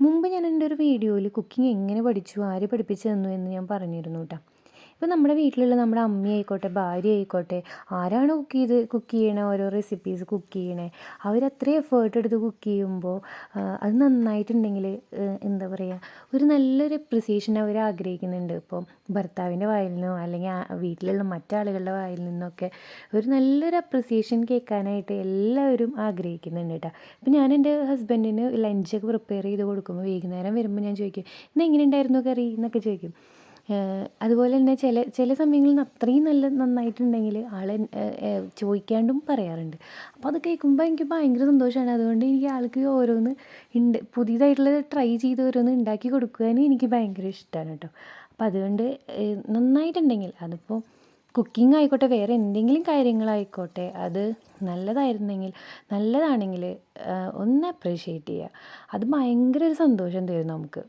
മുമ്പ് ഞാൻ എന്റെ ഒരു വീഡിയോയിൽ കുക്കിംഗ് എങ്ങനെ പഠിച്ചു ആര് പഠിപ്പിച്ചു തന്നു എന്ന് ഞാൻ പറഞ്ഞിരുന്നു കേട്ടോ ഇപ്പം നമ്മുടെ വീട്ടിലുള്ള നമ്മുടെ അമ്മയായിക്കോട്ടെ ഭാര്യ ആയിക്കോട്ടെ ആരാണ് കുക്ക് ചെയ്ത് കുക്ക് ചെയ്യണ? ഓരോ റെസിപ്പീസ് കുക്ക് ചെയ്യണേ. അവരത്രയും എഫേർട്ട് എടുത്ത് കുക്ക് ചെയ്യുമ്പോൾ അത് നന്നായിട്ടുണ്ടെങ്കിൽ എന്താ പറയുക ഒരു നല്ലൊരു അപ്രിസിയേഷൻ അവർ ആഗ്രഹിക്കുന്നുണ്ട്. ഇപ്പോൾ ഭർത്താവിന്റെ വായിൽ നിന്നോ അല്ലെങ്കിൽ വീട്ടിലുള്ള മറ്റാളുകളുടെ വായിൽ നിന്നൊക്കെ ഒരു നല്ലൊരു അപ്രിസിയേഷൻ കേൾക്കാനായിട്ട് എല്ലാവരും ആഗ്രഹിക്കുന്നുണ്ട് കേട്ടോ. ഇപ്പം ഞാൻ എന്റെ ഹസ്ബൻഡിന് ലഞ്ചൊക്കെ പ്രിപ്പയർ ചെയ്ത് കൊടുക്കുമ്പോൾ വൈകുന്നേരം വരുമ്പോൾ ഞാൻ ചോദിക്കും ഇന്ന് എങ്ങനെ ഉണ്ടായിരുന്നു കറി? എന്നൊക്കെ ചോദിക്കും. അതുപോലെ തന്നെ ചില ചില സമയങ്ങളിൽ അത്രയും നല്ല നന്നായിട്ടുണ്ടെങ്കിൽ ആളെ ചോദിക്കാണ്ടും പറയാറുണ്ട്. അപ്പോൾ അത് കേൾക്കുമ്പോൾ എനിക്ക് ഭയങ്കര സന്തോഷമാണ് അതുകൊണ്ട് എനിക്ക് ആൾക്ക് ഓരോന്ന് ഉണ്ട് പുതിയതായിട്ടുള്ളത് ട്രൈ ചെയ്ത് ഓരോന്ന് ഉണ്ടാക്കി കൊടുക്കുവാനും എനിക്ക് ഭയങ്കര ഇഷ്ടമാണ് കേട്ടോ. അപ്പോൾ അതുകൊണ്ട് നന്നായിട്ടുണ്ടെങ്കിൽ അതിപ്പോൾ കുക്കിംഗ് ആയിക്കോട്ടെ വേറെ എന്തെങ്കിലും കാര്യങ്ങളായിക്കോട്ടെ അത് നല്ലതായിരുന്നെങ്കിൽ നല്ലതാണെങ്കിൽ ഒന്ന് അപ്രീഷിയേറ്റ് ചെയ്യുക അത് ഭയങ്കര ഒരു സന്തോഷം തരും നമുക്ക്.